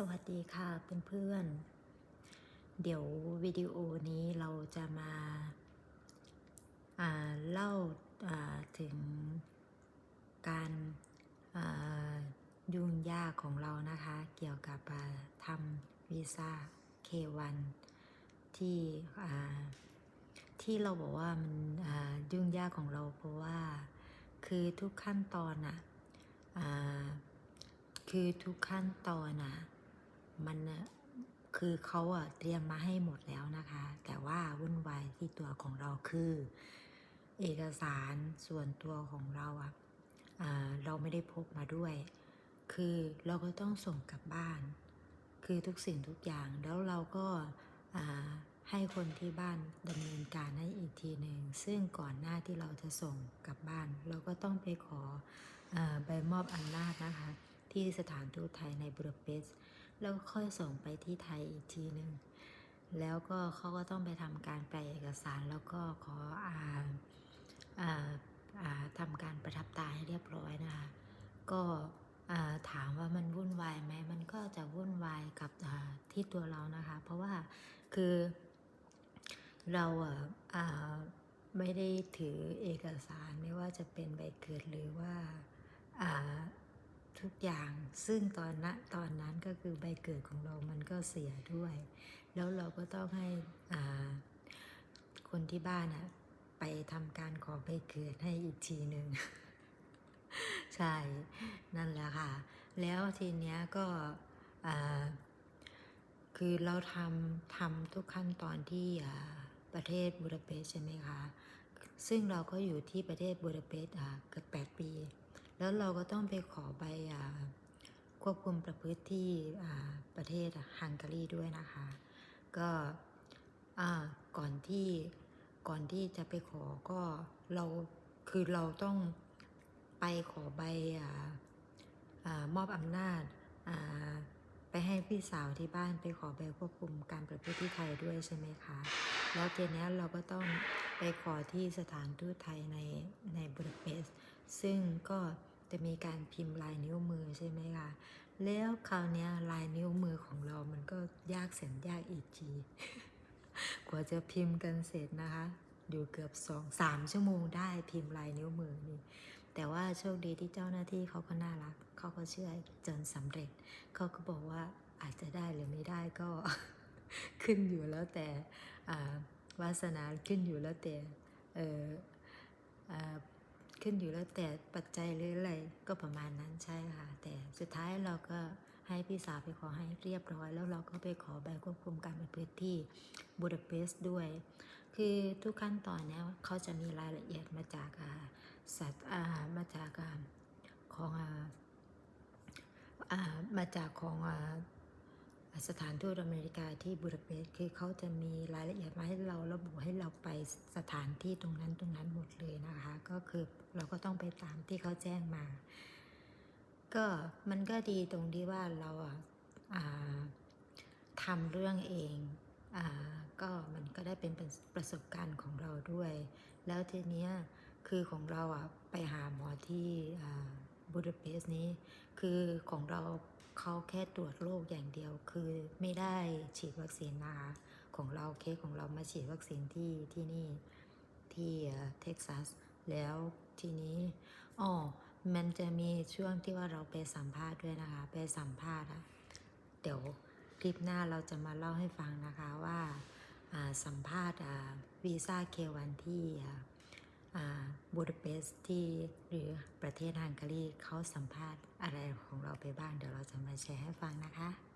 สวัสดีค่ะเพื่อนๆ เดี๋ยววิดีโอนี้เราจะมาาเล่าาถึงการายุ่งยากของเรานะคะ เกี่ยวกับทำวีซ่า K1 ที่ที่เราบอกว่ามันยุ่งยากของเราเพราะว่าคือทุกขั้นตอนอะอ่าคือทุกขั้นตอนอะ มันน่ะคือเขาอะเตรียมมาให้หมดแล้วนะคะ แต่ว่าวุ่นวายที่ตัวของเราคือ เอกสารส่วนตัวของเราอะเราไม่ได้พกมาด้วย คือเราก็ต้องส่งกลับบ้าน คือทุกสิ่งทุกอย่างแล้วเราก็ให้คนที่บ้านดำเนินการให้อีกทีหนึ่งซึ่งก่อนหน้าที่เราจะส่งกลับบ้าน เราก็ต้องไปขออใบมอบอำนาจนะคะ ที่สถานทูตไทยในบูดาเปสต์ แล้วค่อยส่งไปที่ไทยอีกทีหนึ่งแล้วก็เขาก็ต้องไปทำการแปลเอกสารแล้วก็ขออาอ่าอ่าทำการประทับตาให้เรียบร้อยนะคะก็ถามว่ามันวุ่นวายไหมมันก็จะวุ่นวายกับที่ตัวเรานะคะ เพราะว่าคือเราอ่าไม่ได้ถือเอกสารไม่ว่าจะเป็นใบเกิดหรือว่าอ่า ทุกอย่าง ซึ่งตอนนั้นตอนนั้นก็คือใบเกิดของเรามันก็เสียด้วย แล้วเราก็ต้องให้คนที่บ้านอะไปทำการขอใบเกิดให้อีกทีหนึ่งใช่ นั่นแหละค่ะ แล้วทีเนี้ยก็คือเราทำทำทุกขั้นตอนที่ประเทศบูดาเปสต์ใช่ไหมคะ ซึ่งเราก็อยู่ที่ประเทศบูดาเปสต์เกือบแปดปี แล้วเราก็ต้องไปขอใบอควบคุมประพฤติที่ประเทศฮังการีด้วยนะคะ ก็อ่าก่อนที่ก่อนที่จะไปขอก็เราคือเราต้องไปขอใบอ่าอมอบอำนาจไปให้พี่สาวที่บ้านไปขอใบควบคุมการประพฤติที่ไทยด้วยใช่ไหมคะ แล้วทีนี้เราก็ต้องไปขอที่สถานทูตไทยในในบูดาเปสต์ซึ่งก็ จะมีการพิมพ์ลายนิ้วมือใช่ไหมคะแล้วคราวนี้ลายนิ้วมือของเรามันก็ยากแสนยากอีกทีกว่าจะพิมพ์กันเสร็จนะคะ อยู่เกือบสองสามชั่วโมงได้พิมพ์ลายนิ้วมือนี่แต่ว่าโชคดีที่เจ้าหน้าที่เขาก็น่ารักเขาก็เชื่อจนสำเร็จเขาก็บอกว่าอาจจะได้หรือไม่ได้ก็ขึ้นอยู่แล้วแต่อ่าวาสนาขึ้นอยู่แล้วแต่เอออ่า ขึ้นอยู่แล้วแต่ปัจจัยหรืออะไรก็ประมาณนั้นใช่ค่ะ แต่สุดท้ายเราก็ให้พี่สาวไปขอให้เรียบร้อย แล้วเราก็ไปขอใบควบคุมการประพฤติที่บูดาเปสต์ด้วย คือทุกขั้นตอนเนี้ยเขาจะมีรายละเอียดมาจากสัตว์อ่ามาจากของอ่ามาจากของอ่าสถานทูตอเมริกาที่บูดาเปสต์คือเขาจะมีรายละเอียดมาให้เรา ให้เราไปสถานที่ตรงนั้นตรงนั้นหมดเลยนะคะ ก็คือเราก็ต้องไปตามที่เขาแจ้งมา ก็มันก็ดีตรงที่ว่าเราอ่าทำเรื่องเองอ่าก็มันก็ได้เป็นประสบการณ์ของเราด้วย แล้วทีเนี้ยคือของเราอะไปหาหมอที่บูดาเปสต์นี้ คือของเราเขาแค่ตรวจโรคอย่างเดียว คือไม่ได้ฉีดวัคซีนนะคะ ของเราเคสของเรามาฉีดวัคซีนที่ที่นี่ที่เท็กซัสแล้วทีนี้อ๋อมันจะมีช่วงที่ว่าเราไปสัมภาษณ์ด้วยนะคะ ไปสัมภาษณ์อะเดี๋ยวคลิปหน้าเราจะมาเล่าให้ฟังนะคะว่าสัมภาษณ์วีซ่าเควันที่บูดาเปสต์ที่หรือประเทศฮังการีเขาสัมภาษณ์อะไรของเราไปบ้าง เดี๋ยวเราจะมาแชร์ให้ฟังนะคะ